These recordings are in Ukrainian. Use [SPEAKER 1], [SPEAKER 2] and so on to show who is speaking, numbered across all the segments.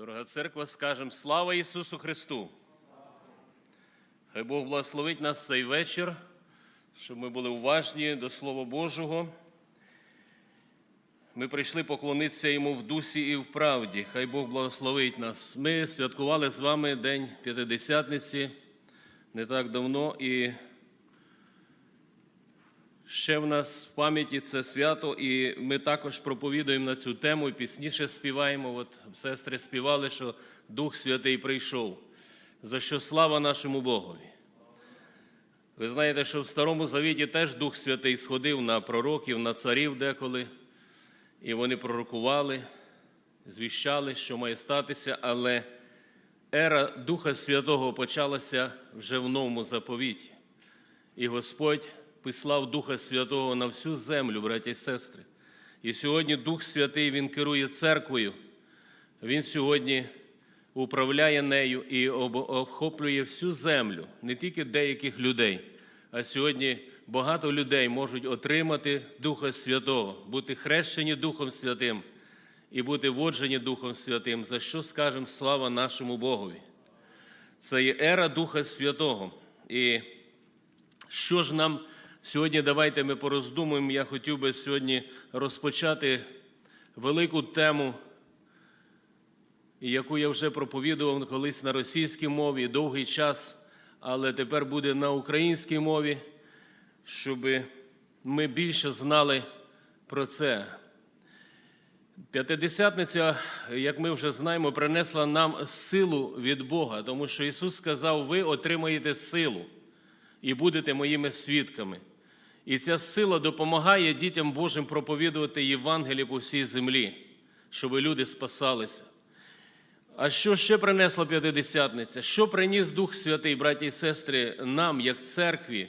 [SPEAKER 1] Дорога церква, скажемо слава Ісусу Христу! Хай Бог благословить нас цей вечір, щоб ми були уважні до Слова Божого. Ми прийшли поклонитися Йому в дусі і в правді. Хай Бог благословить нас. Ми святкували з вами День П'ятидесятниці не так давно, і ще в нас в пам'яті це свято, і ми також проповідуємо на цю тему і пізніше співаємо. От сестри співали, що Дух Святий прийшов. За що слава нашому Богові. Ви знаєте, що в Старому Завіті теж Дух Святий сходив на пророків, на царів деколи, і вони пророкували, звіщали, що має статися, але ера Духа Святого почалася вже в новому заповіті. І Господь пислав Духа Святого на всю землю, браті і сестри. І сьогодні Дух Святий Він керує церквою. Він сьогодні управляє нею і об- охоплює всю землю, не тільки деяких людей, а сьогодні багато людей можуть отримати Духа Святого, бути хрещені Духом Святим і бути воджені Духом Святим, за що скажемо слава нашому Богові. Це є ера Духа Святого. І що ж нам сьогодні, давайте ми пороздумуємо. Я хотів би сьогодні розпочати велику тему, яку я вже проповідував колись на російській мові довгий час, але тепер буде на українській мові, щоб ми більше знали про це. П'ятидесятниця, як ми вже знаємо, принесла нам силу від Бога, тому що Ісус сказав: ви отримаєте силу і будете моїми свідками. І ця сила допомагає дітям Божим проповідувати Євангеліє по всій землі, щоб люди спасалися. А що ще принесла п'ятидесятниця? Що приніс Дух Святий, браті і сестри, нам, як церкві,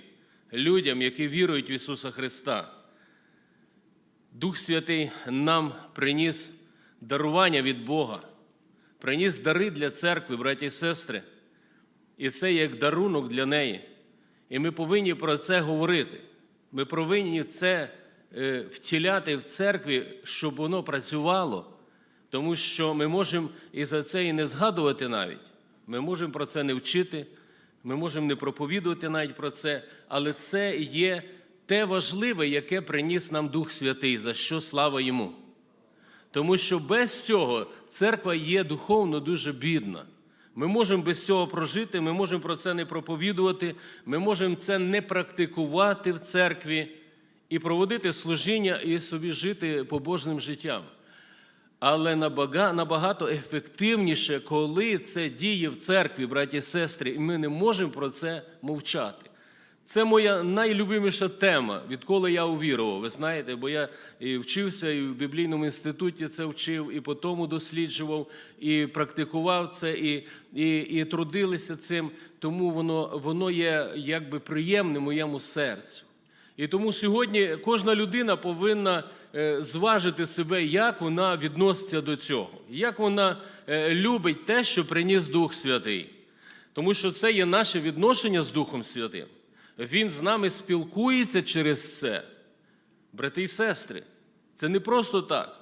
[SPEAKER 1] людям, які вірують в Ісуса Христа? Дух Святий нам приніс дарування від Бога, приніс дари для церкви, браті і сестри. І це як дарунок для неї. І ми повинні про це говорити. Ми повинні це е, втіляти в церкві, щоб воно працювало. Тому що ми можемо і за це і не згадувати навіть. Ми можемо про це не вчити, ми можемо не проповідувати навіть про це, але це є те важливе, яке приніс нам Дух Святий, за що слава йому. Тому що без цього церква є духовно дуже бідна. Ми можемо без цього прожити, ми можемо про це не проповідувати, ми можемо це не практикувати в церкві і проводити служіння і собі жити побожним життям. Але набагато ефективніше, коли це діє в церкві, браті і сестри, і ми не можемо про це мовчати. Це моя найлюбиміша тема, відколи я увірував. Ви знаєте, бо я і вчився, і в біблійному інституті це вчив, і по тому досліджував, і практикував це, і, і, і трудилися цим. Тому воно, воно є якби приємне моєму серцю. І тому сьогодні кожна людина повинна е, зважити себе, як вона відноситься до цього, як вона е, любить те, що приніс Дух Святий. Тому що це є наше відношення з Духом Святим. Він з нами спілкується через це. Брати і сестри, це не просто так.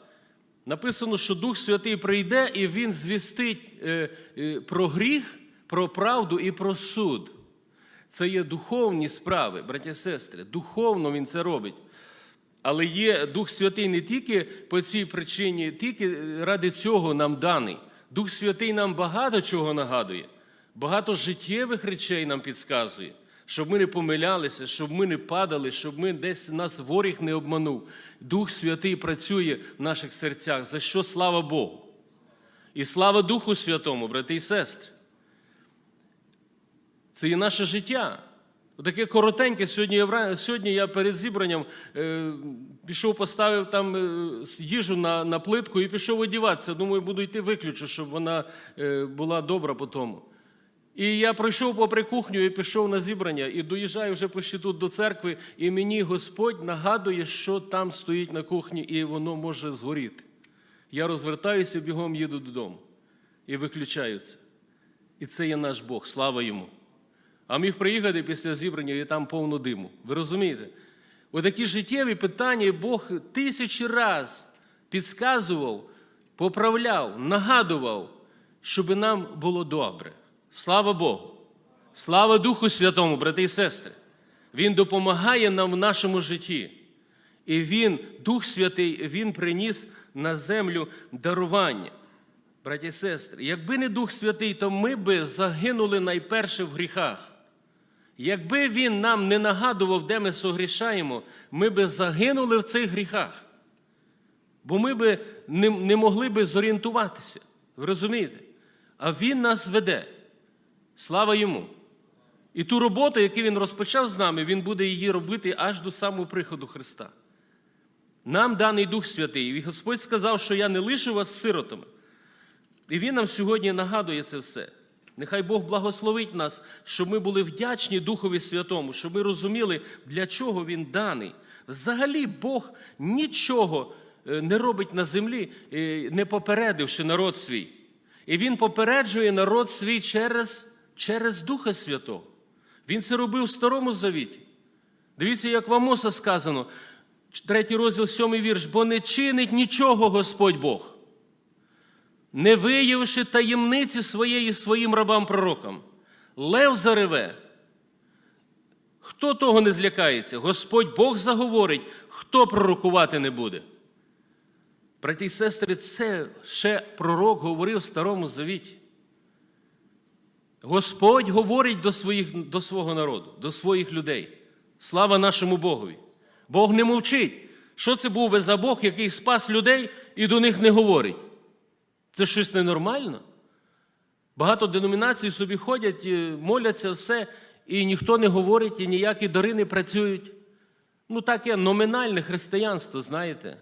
[SPEAKER 1] Написано, що Дух Святий прийде і Він звістить е, е, про гріх, про правду і про суд. Це є духовні справи, браті і сестри. Духовно Він це робить. Але є Дух Святий не тільки по цій причині, тільки ради цього нам даний. Дух Святий нам багато чого нагадує, багато життєвих речей нам підказує, щоб ми не помилялися, щоб ми не падали, щоб ми десь нас ворог не обманув. Дух Святий працює в наших серцях, за що слава Богу. І слава Духу Святому, брати і сестри. Це є наше життя. Таке коротеньке. Сьогодні сьогодні я перед зібранням е, пішов, поставив там е, їжу на, на плитку і пішов одіватися. Думаю, буду йти виключу, щоб вона е, була добра по тому. І я пройшов попри кухню і пішов на зібрання, і доїжджаю вже почти тут до церкви, і мені Господь нагадує, що там стоїть на кухні, і воно може згоріти. Я розвертаюся, бігом їду додому і виключаю це. І це є наш Бог, слава йому. А міг приїхати після зібрання і там повно диму. Ви розумієте? Отакі життєві питання Бог тисячі раз підказував, поправляв, нагадував. щоб нам було добре. Слава Богу! Слава Духу Святому, брати і сестри! Він допомагає нам в нашому житті. І Він, Дух Святий, Він приніс на землю дарування. Браті і сестри, якби не Дух Святий, то ми би загинули найперше в гріхах. Якби Він нам не нагадував, де ми согрішаємо, ми би загинули в цих гріхах. Бо ми би не, не могли би зорієнтуватися. Ви розумієте? А Він нас веде. Слава йому! І ту роботу, яку він розпочав з нами, він буде її робити аж до самого приходу Христа. Нам даний Дух Святий. І Господь сказав, що я не лишу вас сиротами. І Він нам сьогодні нагадує це все. Нехай Бог благословить нас, щоб ми були вдячні Духові Святому, щоб ми розуміли, для чого Він даний. Взагалі, Бог нічого е, не робить на землі, е, не попередивши народ свій. І Він попереджує народ свій через, через Духа Святого. Він це робив в Старому Завіті. Дивіться, як в Амоса сказано, третій розділ, сьомий вірш, бо не чинить нічого Господь Бог, не виявивши таємниці своєї своїм рабам пророкам. Лев зареве. Хто того не злякається? Господь Бог заговорить, хто пророкувати не буде. Браті і сестри, це ще пророк говорив в Старому Завіті. Господь говорить до, своїх, до свого народу, до своїх людей. Слава нашому Богові. Бог не мовчить. Що це був би за Бог, який спас людей і до них не говорить? Це щось ненормально. Багато деномінацій собі ходять, е, моляться все, і ніхто не говорить, і ніякі дари не працюють. Ну, таке номінальне християнство, знаєте.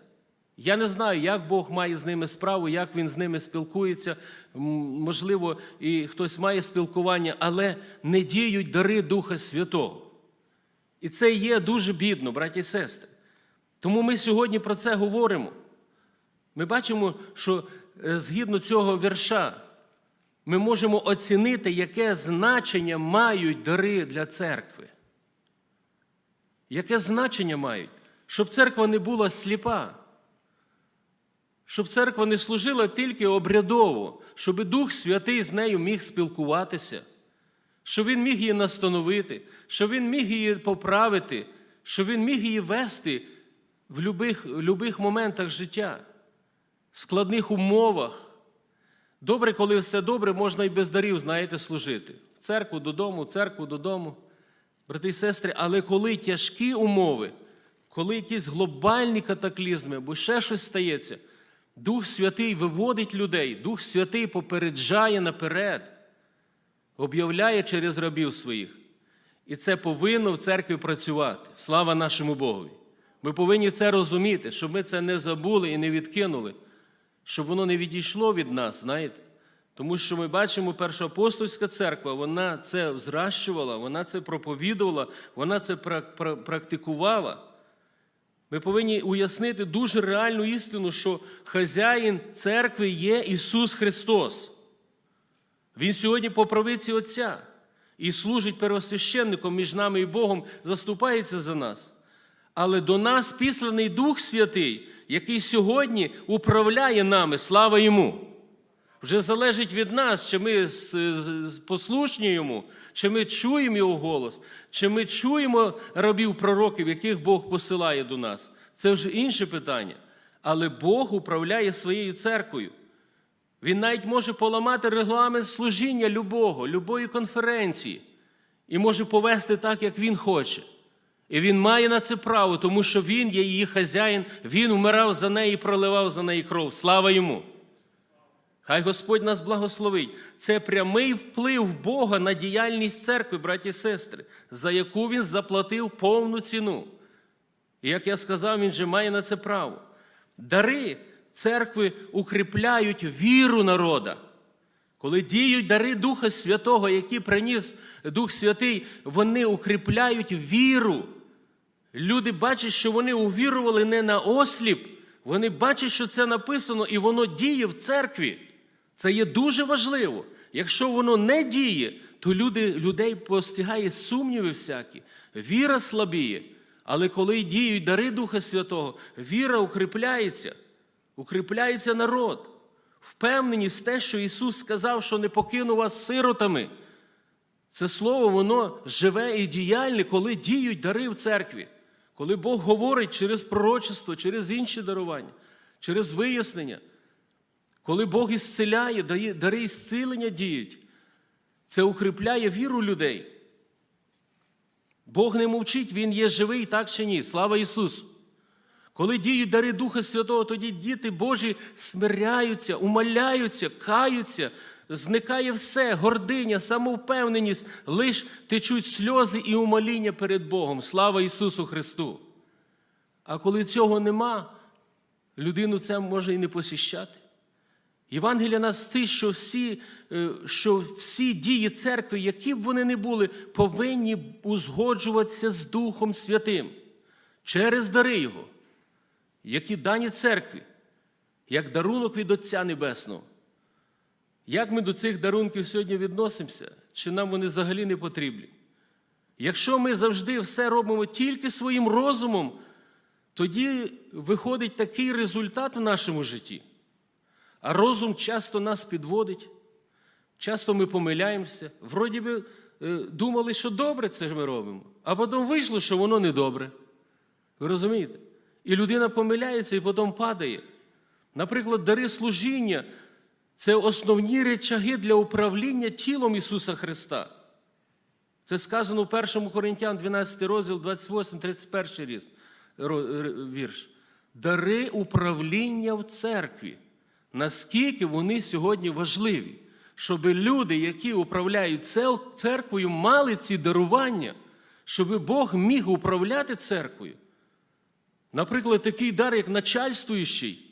[SPEAKER 1] Я не знаю, як Бог має з ними справу, як Він з ними спілкується. Можливо, і хтось має спілкування, але не діють дари Духа Святого. І це є дуже бідно, браті і сестри. Тому ми сьогодні про це говоримо. Ми бачимо, що е, згідно цього вірша ми можемо оцінити, яке значення мають дари для церкви. Яке значення мають? Щоб церква не була сліпа, щоб церква не служила тільки обрядово, щоб Дух Святий з нею міг спілкуватися, щоб Він міг її настановити, щоб Він міг її поправити, щоб Він міг її вести в любих, в любих моментах життя, складних умовах. Добре, коли все добре, можна і без дарів, знаєте, служити. Церкву додому, церкву додому. Брати і сестри, але коли тяжкі умови, коли якісь глобальні катаклізми, або ще щось стається, Дух Святий виводить людей, Дух Святий попереджає наперед, об'являє через рабів своїх. І це повинно в церкві працювати. Слава нашому Богові. Ми повинні це розуміти, щоб ми це не забули і не відкинули, щоб воно не відійшло від нас, знаєте. Тому що ми бачимо, перша апостольська церква, вона це зращувала, вона це проповідувала, вона це практикувала. Ми повинні уяснити дуже реальну істину, що хазяїн церкви є Ісус Христос. Він сьогодні по правиці Отця і служить первосвященником між нами і Богом, заступається за нас. Але до нас післаний Дух Святий, який сьогодні управляє нами, слава Йому. Вже залежить від нас, чи ми послушні йому, чи ми чуємо його голос, чи ми чуємо рабів пророків, яких Бог посилає до нас. Це вже інше питання. Але Бог управляє своєю церквою. Він навіть може поламати регламент служіння любого, любої конференції, і може повести так, як він хоче. І він має на це право, тому що він є її хазяїн, він вмирав за неї і проливав за неї кров. Слава йому! Хай Господь нас благословить. Це прямий вплив Бога на діяльність церкви, браті і сестри, за яку Він заплатив повну ціну. І як я сказав, він же має на це право. Дари церкви укріпляють віру народа. Коли діють дари Духа Святого, які приніс Дух Святий, вони укріпляють віру. Люди бачать, що вони увірували не на осліп, вони бачать, що це написано, і воно діє в церкві. Це є дуже важливо. Якщо воно не діє, то люди, людей постигає сумніви всякі, віра слабіє. Але коли діють дари Духа Святого, віра укріпляється, укріпляється народ, впевненість в те, що Ісус сказав, що не покину вас сиротами. Це слово, воно живе і діяльне, коли діють дари в церкві, коли Бог говорить через пророчество, через інші дарування, через вияснення, коли Бог ісцеляє, дає, дари ісцілення діють. Це укріпляє віру людей. Бог не мовчить, Він є живий, так чи ні? Слава Ісусу! Коли діють дари Духа Святого, тоді діти Божі смиряються, умаляються, каються, зникає все, гординя, самовпевненість, лиш течуть сльози і умоління перед Богом. Слава Ісусу Христу! А коли цього нема, людину це може і не посіщати. Євангелія нас вчить, що всі, е, що всі дії церкви, які б вони не були, повинні узгоджуватися з Духом Святим через дари Його, які дані церкві, як дарунок від Отця Небесного. Як ми до цих дарунків сьогодні відносимося, чи нам вони взагалі не потрібні? Якщо ми завжди все робимо тільки своїм розумом, тоді виходить такий результат в нашому житті. А розум часто нас підводить, часто ми помиляємося. Вроді би е, думали, що добре це ж ми робимо, а потім вийшло, що воно не добре. Ви розумієте? І людина помиляється і потім падає. Наприклад, дари служіння це основні речаги для управління тілом Ісуса Христа. Це сказано в 1 Коринтян 12 розділ, 28, 31 вірш. Дари управління в церкві. Наскільки вони сьогодні важливі, щоб люди, які управляють церквою, мали ці дарування, щоб Бог міг управляти церквою. Наприклад, такий дар, як начальствуючий,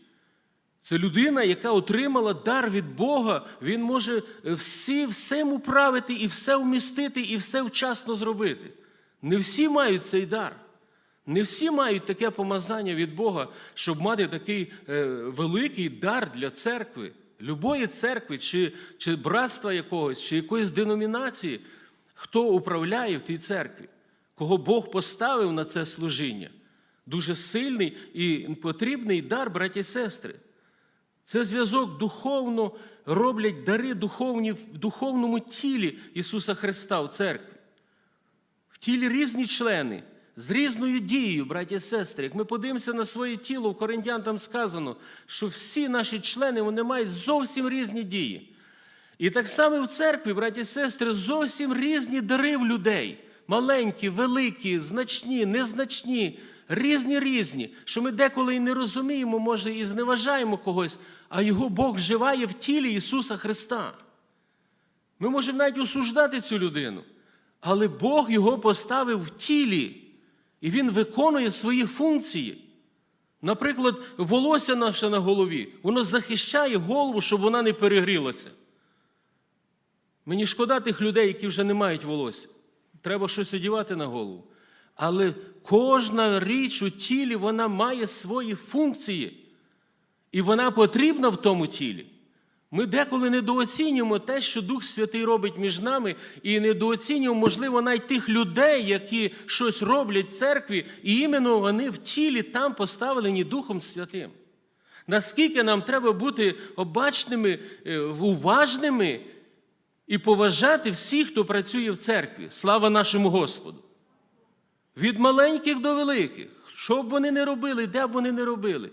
[SPEAKER 1] це людина, яка отримала дар від Бога, він може всі, всем управити і все вмістити, і все вчасно зробити. Не всі мають цей дар. Не всі мають таке помазання від Бога, щоб мати такий е, великий дар для церкви, любої церкви, чи, чи братства якогось, чи якоїсь деномінації, хто управляє в тій церкві, кого Бог поставив на це служіння. Дуже сильний і потрібний дар, браті і сестри. Це зв'язок духовно роблять дари духовні в духовному тілі Ісуса Христа в церкві. В тілі різні члени з різною дією, браті і сестри. Як ми подивимося на своє тіло, в Коринтян там сказано, що всі наші члени вони мають зовсім різні дії. І так само в церкві, браті і сестри, зовсім різні дари в людей. Маленькі, великі, значні, незначні, різні різні, що ми деколи і не розуміємо, може, і зневажаємо когось, а його Бог живає в тілі Ісуса Христа. Ми можемо навіть осуждати цю людину, але Бог його поставив в тілі. І він виконує свої функції. Наприклад, волосся наше на голові, воно захищає голову, щоб вона не перегрілася. Мені шкода тих людей, які вже не мають волосся. Треба щось одівати на голову. Але кожна річ у тілі вона має свої функції. І вона потрібна в тому тілі. Ми деколи недооцінюємо те, що Дух Святий робить між нами, і недооцінюємо, можливо, навіть тих людей, які щось роблять в церкві, і іменно вони в тілі там поставлені Духом Святим. Наскільки нам треба бути обачними, е, уважними і поважати всіх, хто працює в церкві. Слава нашому Господу! Від маленьких до великих, що б вони не робили, де б вони не робили,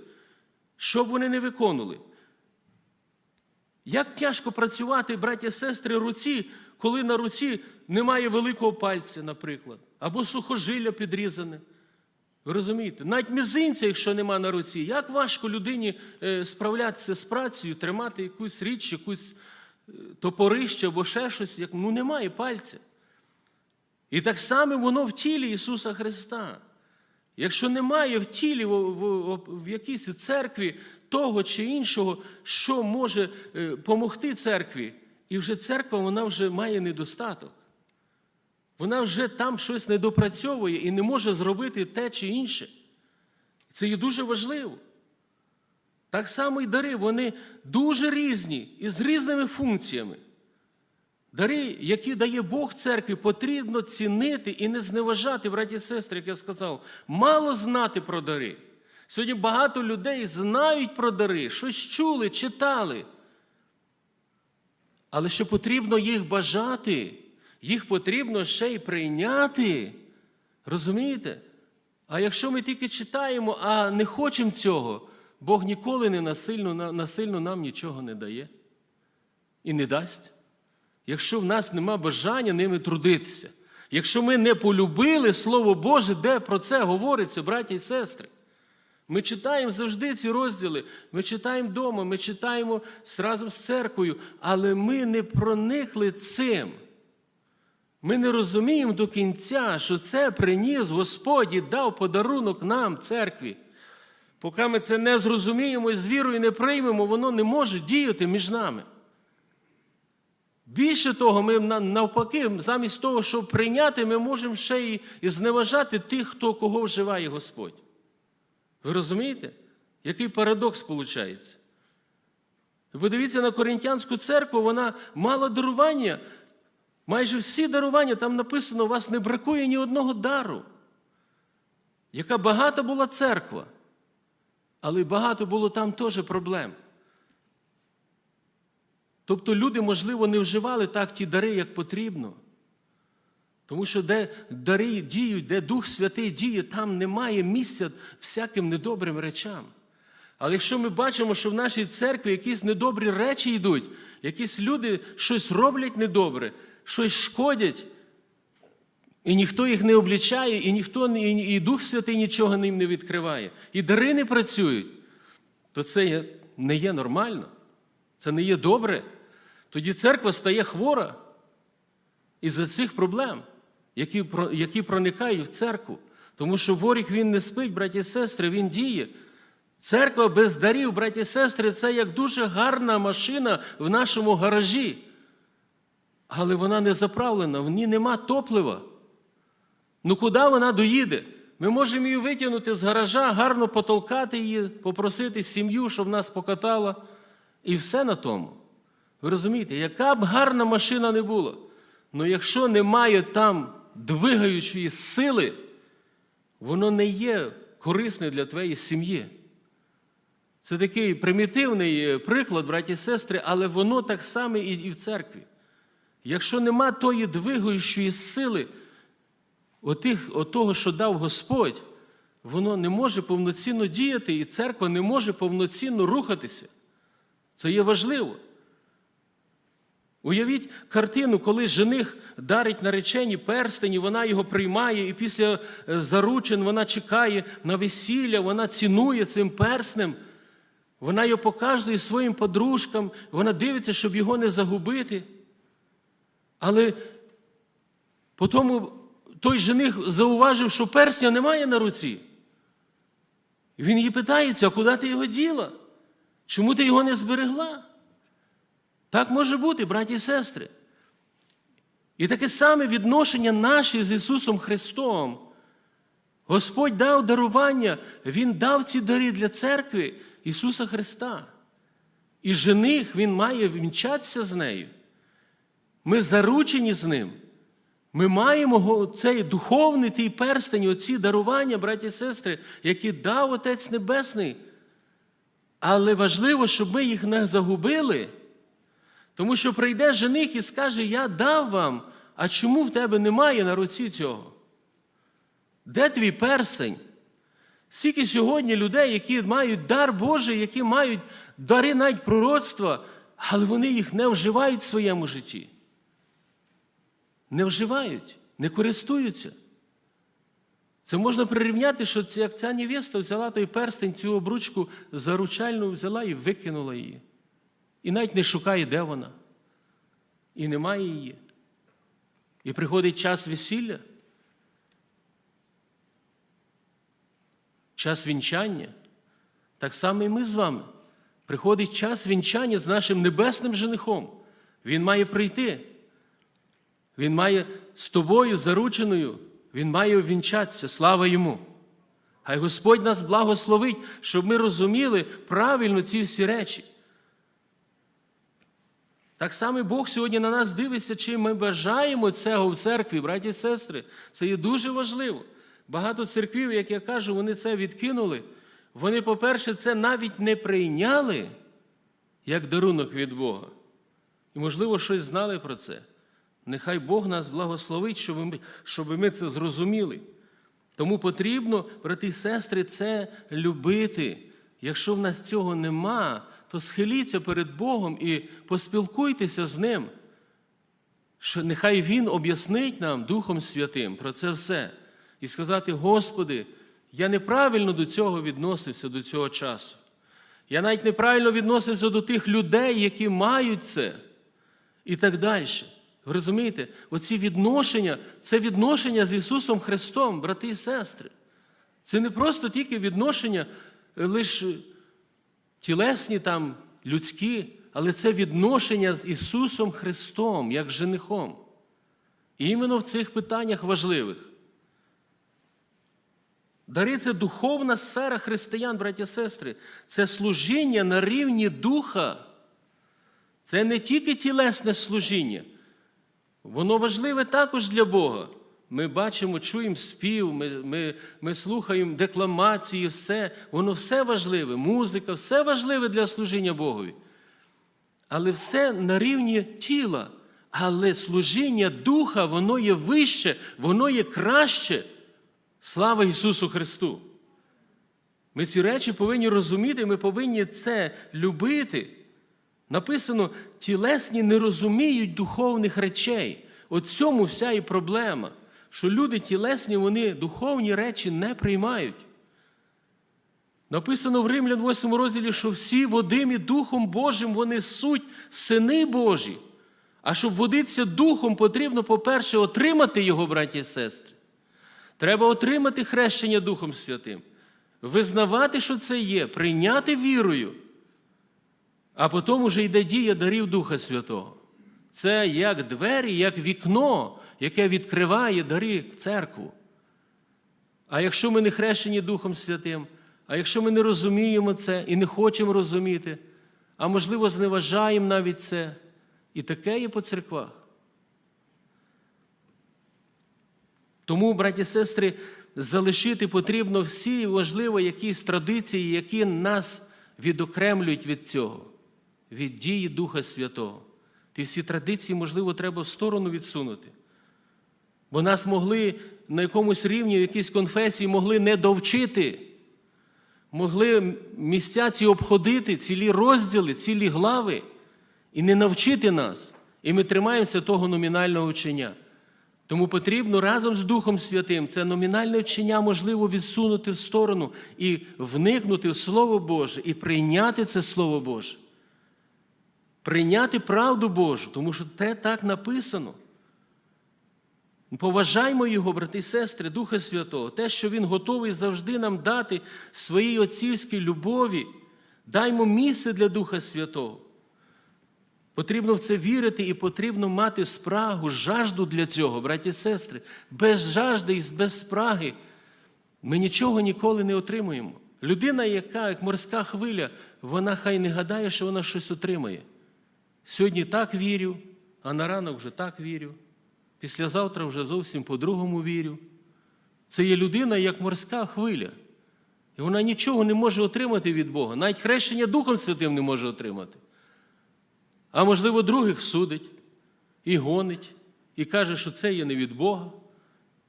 [SPEAKER 1] що б вони не виконували. Як тяжко працювати, браття і сестри, руці, коли на руці немає великого пальця, наприклад, або сухожилля підрізане. Ви розумієте? Навіть мізинця, якщо нема на руці, як важко людині е, справлятися з працею, тримати якусь річ, якусь е, топорище або ще щось, як ну немає пальця. І так само воно в тілі Ісуса Христа. Якщо немає в тілі, в, якійсь церкві того чи іншого, що може допомогти церкві, і вже церква вона вже має недостаток. Вона вже там щось недопрацьовує і не може зробити те чи інше. Це є дуже важливо. Так само і дари, вони дуже різні і з різними функціями. Дари, які дає Бог церкві, потрібно цінити і не зневажати, браті і сестри, як я сказав, мало знати про дари. Сьогодні багато людей знають про дари, щось чули, читали. Але що потрібно їх бажати, їх потрібно ще й прийняти. Розумієте? А якщо ми тільки читаємо, а не хочемо цього, Бог ніколи не насильно, насильно нам нічого не дає і не дасть. Якщо в нас нема бажання ними трудитися, якщо ми не полюбили Слово Боже, де про це говориться, браті і сестри. Ми читаємо завжди ці розділи, ми читаємо вдома, ми читаємо разом з церквою, але ми не проникли цим. Ми не розуміємо до кінця, що це приніс Господь і дав подарунок нам, церкві. Поки ми це не зрозуміємо і з вірою не приймемо, воно не може діяти між нами. Більше того, ми навпаки, замість того, щоб прийняти, ми можемо ще й зневажати тих, хто кого вживає Господь. Ви розумієте? Який парадокс виходить? Подивіться на Коринтянську церкву, вона мала дарування. Майже всі дарування, там написано, у вас не бракує ні одного дару. Яка багата була церква, але багато було там теж проблем. Тобто люди, можливо, не вживали так ті дари, як потрібно. Тому що де дари діють, де Дух Святий діє, там немає місця всяким недобрим речам. Але якщо ми бачимо, що в нашій церкві якісь недобрі речі йдуть, якісь люди щось роблять недобре, щось шкодять, і ніхто їх не облічає, і ніхто і Дух Святий нічого ним не відкриває, і дари не працюють, то це не є нормально, це не є добре. Тоді церква стає хвора із-за цих проблем, які які проникають в церкву. Тому що ворог він не спить, браті і сестри, він діє. Церква без дарів, браті і сестри, це як дуже гарна машина в нашому гаражі. Але вона не заправлена, в ній нема топлива. Ну куди вона доїде? Ми можемо її витягнути з гаража, гарно потолкати її, попросити сім'ю, щоб нас покатала. І все на тому. Ви розумієте, яка б гарна машина не була, але якщо немає там двигаючої сили, воно не є корисне для твоєї сім'ї. Це такий примітивний приклад, браті і сестри, але воно так само і в церкві. Якщо нема тої двигаючої сили, отих, того, що дав Господь, воно не може повноцінно діяти, і церква не може повноцінно рухатися. Це є важливо. Уявіть картину, коли жених дарить наречені перстені, вона його приймає, і після е, заручин вона чекає на весілля, вона цінує цим перснем. Вона його показує своїм подружкам, вона дивиться, щоб його не загубити. Але потім той жених зауважив, що персня немає на руці. Він її питається, а куди ти його діла? Чому ти його не зберегла? Так може бути, браті і сестри. І таке саме відношення наше з Ісусом Христом. Господь дав дарування, Він дав ці дари для церкви Ісуса Христа. І жених Він має вінчатися з нею. Ми заручені з ним. Ми маємо цей духовний тій перстень, оці дарування, браті і сестри, які дав Отець Небесний. Але важливо, щоб ми їх не загубили. Тому що прийде жених і скаже, я дав вам, а чому в тебе немає на руці цього? Де твій персень? Скільки сьогодні людей, які мають дар Божий, які мають дари навіть пророцтва, але вони їх не вживають в своєму житті. Не вживають, не користуються. Це можна прирівняти, що як ця невеста взяла той перстень, цю обручку заручальну взяла і викинула її. І навіть не шукає, де вона. І немає її. І приходить час весілля, час вінчання. Так само і ми з вами. Приходить час вінчання з нашим небесним женихом. Він має прийти. Він має з тобою зарученою, він має увінчатися. Слава йому. Хай Господь нас благословить, щоб ми розуміли правильно ці всі речі. Так само Бог сьогодні на нас дивиться, чи ми бажаємо цього в церкві, браті і сестри. Це є дуже важливо. Багато церквів, як я кажу, вони це відкинули. Вони, по-перше, це навіть не прийняли як дарунок від Бога. І, можливо, щось знали про це. Нехай Бог нас благословить, щоб ми, щоб ми це зрозуміли. Тому потрібно, брати і сестри, це любити. Якщо в нас цього нема, то схиліться перед Богом і поспілкуйтеся з Ним. Що нехай Він об'яснить нам Духом Святим про це все. І сказати: Господи, я неправильно до цього відносився до цього часу. Я навіть неправильно відносився до тих людей, які мають це, і так далі. Ви розумієте, оці відношення це відношення з Ісусом Христом, брати і сестри. Це не просто тільки відношення лише тілесні, там, людські, але це відношення з Ісусом Христом, як женихом. І іменно в цих питаннях важливих. Дари це духовна сфера християн, браті сестри. Це служіння на рівні духа. Це не тільки тілесне служіння. Воно важливе також для Бога. Ми бачимо, чуємо спів, ми, ми, ми слухаємо декламації, все. Воно все важливе, музика, все важливе для служіння Богові. Але все на рівні тіла. Але служіння Духа, воно є вище, воно є краще. Слава Ісусу Христу! Ми ці речі повинні розуміти, ми повинні це любити. Написано, тілесні не розуміють духовних речей. От цьому вся і проблема, що люди тілесні, вони духовні речі не приймають. Написано в Римлян 8 розділі, що всі водимі Духом Божим вони суть сини Божі. А щоб водитися Духом, потрібно, по-перше, отримати його, браті і сестри. Треба отримати хрещення Духом Святим, визнавати, що це є, прийняти вірою. А потім уже йде дія дарів Духа Святого. Це як двері, як вікно, яке відкриває дари в церкву. А якщо ми не хрещені Духом Святим, а якщо ми не розуміємо це і не хочемо розуміти, а можливо, зневажаємо навіть це, і таке є по церквах. Тому, браті і сестри, залишити потрібно всі важливо якісь традиції, які нас відокремлюють від цього, від дії Духа Святого. Ті всі традиції, можливо, треба в сторону відсунути. Бо нас могли на якомусь рівні, в якійсь конфесії могли не довчити, могли місця ці обходити, цілі розділи, цілі глави, і не навчити нас. І ми тримаємося того номінального вчення. Тому потрібно разом з Духом Святим це номінальне вчення можливо відсунути в сторону і вникнути в Слово Боже, і прийняти це Слово Боже. Прийняти правду Божу, тому що те так написано. Поважаймо Його, брати і сестри, Духа Святого, те, що Він готовий завжди нам дати своїй отцівській любові. Даймо місце для Духа Святого. Потрібно в це вірити і потрібно мати спрагу, жажду для цього, браті і сестри. Без жажди і без спраги ми нічого ніколи не отримуємо. Людина, яка, як морська хвиля, вона хай не гадає, що вона щось отримає. Сьогодні так вірю, а на ранок вже так вірю. Післязавтра вже зовсім по-другому вірю. Це є людина, як морська хвиля. І вона нічого не може отримати від Бога. Навіть хрещення Духом Святим не може отримати. А можливо, других судить і гонить, і каже, що це є не від Бога.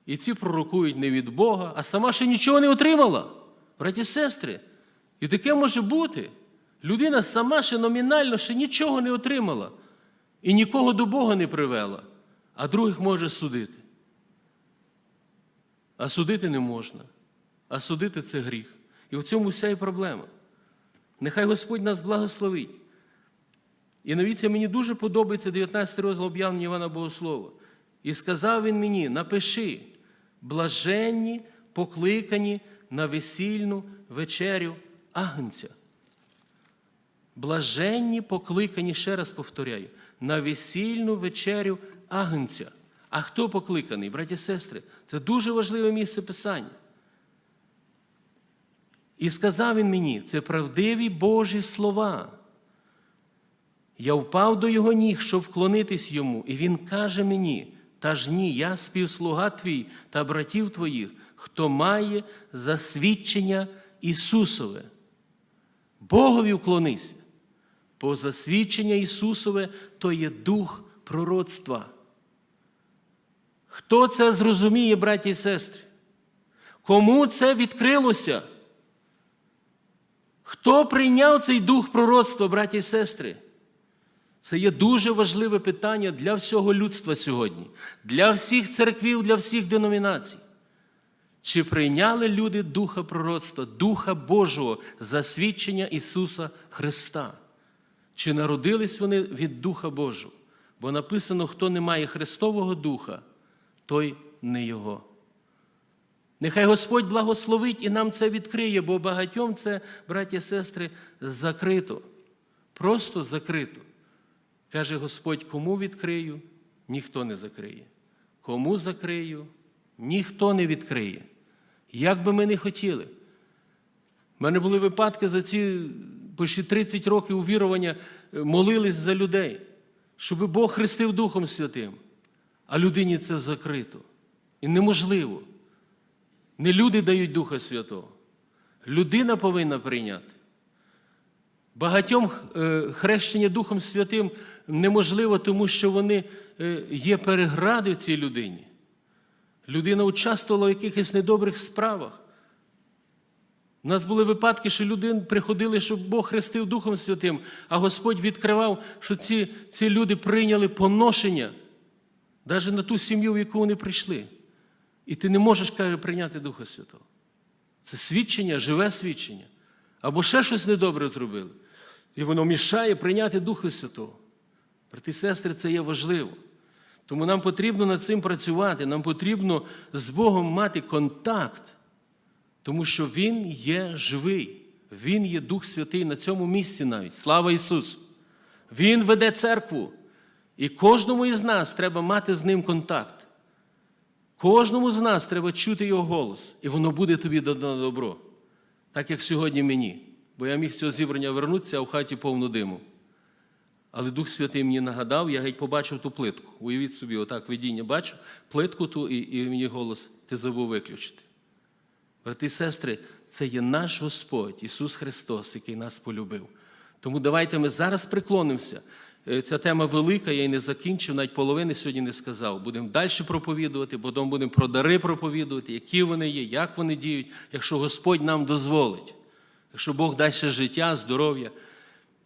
[SPEAKER 1] І ці пророкують не від Бога, а сама ще нічого не отримала. Браті сестри. І таке може бути. Людина сама ще номінально ще нічого не отримала і нікого до Бога не привела, а других може судити. А судити не можна. А судити це гріх. І в цьому вся і проблема. Нехай Господь нас благословить. І навіться, мені дуже подобається 19 розділ об'явлення Івана Богослова. І сказав він мені: напиши, блаженні, покликані на весільну вечерю Агнця. Блаженні покликані, ще раз повторяю, на весільну вечерю Агнця. А хто покликаний, браті сестри? Це дуже важливе місце Писання. І сказав він мені, це правдиві Божі слова. Я впав до його ніг, щоб вклонитись йому, і він каже мені: та ж ні, я співслуга твій та братів твоїх, хто має засвідчення Ісусове. Богові вклонися. Бо засвідчення Ісусове то є дух пророцтва. Хто це зрозуміє, браті і сестри? Кому це відкрилося? Хто прийняв цей дух пророцтва, браті і сестри? Це є дуже важливе питання для всього людства сьогодні, для всіх церквів, для всіх деномінацій. Чи прийняли люди Духа пророцтва, Духа Божого засвідчення Ісуса Христа? Чи народились вони від Духа Божого? Бо написано, хто не має Христового Духа, той не Його. Нехай Господь благословить і нам це відкриє, бо багатьом це, браті і сестри, закрито. Просто закрито. Каже Господь, кому відкрию, ніхто не закриє. Кому закрию, ніхто не відкриє. Як би ми не хотіли. У мене були випадки за ці почти 30 років увірування, е, молились за людей, щоб Бог хрестив Духом Святим. А людині це закрито. І неможливо. Не люди дають Духа Святого. Людина повинна прийняти. Багатьом е, хрещення Духом Святим неможливо, тому що вони е, є перегради в цій людині. Людина участвувала в якихось недобрих справах. У нас були випадки, що люди приходили, щоб Бог хрестив Духом Святим, а Господь відкривав, що ці, ці люди прийняли поношення навіть на ту сім'ю, в яку вони прийшли. І ти не можеш, каже, прийняти Духа Святого. Це свідчення, живе свідчення. Або ще щось недобре зробили. І воно мішає прийняти Духа Святого. Брати і сестри, це є важливо. Тому нам потрібно над цим працювати, нам потрібно з Богом мати контакт, тому що Він є живий, Він є Дух Святий на цьому місці навіть. Слава Ісусу! Він веде церкву. І кожному із нас треба мати з ним контакт. Кожному з нас треба чути його голос, і воно буде тобі на добро. Так як сьогодні мені. Бо я міг з цього зібрання вернутися, а в хаті повно диму. Але Дух Святий мені нагадав, я геть побачив ту плитку. Уявіть собі, отак видіння бачу, плитку ту, і, і мені голос, ти забув виключити. Брати і сестри, це є наш Господь, Ісус Христос, який нас полюбив. Тому давайте ми зараз приклонимося. Е, Ця тема велика, я її не закінчив, навіть половини сьогодні не сказав. Будемо далі проповідувати, потім будемо про дари проповідувати, які вони є, як вони діють, якщо Господь нам дозволить, якщо Бог дасть ще життя, здоров'я.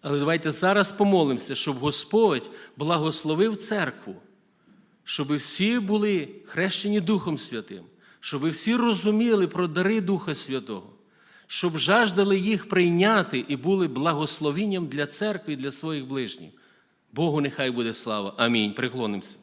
[SPEAKER 1] Але давайте зараз помолимося, щоб Господь благословив церкву, щоб всі були хрещені Духом Святим, щоб всі розуміли про дари Духа Святого, щоб жаждали їх прийняти і були благословінням для церкви і для своїх ближніх. Богу нехай буде слава. Амінь. Приклонимося.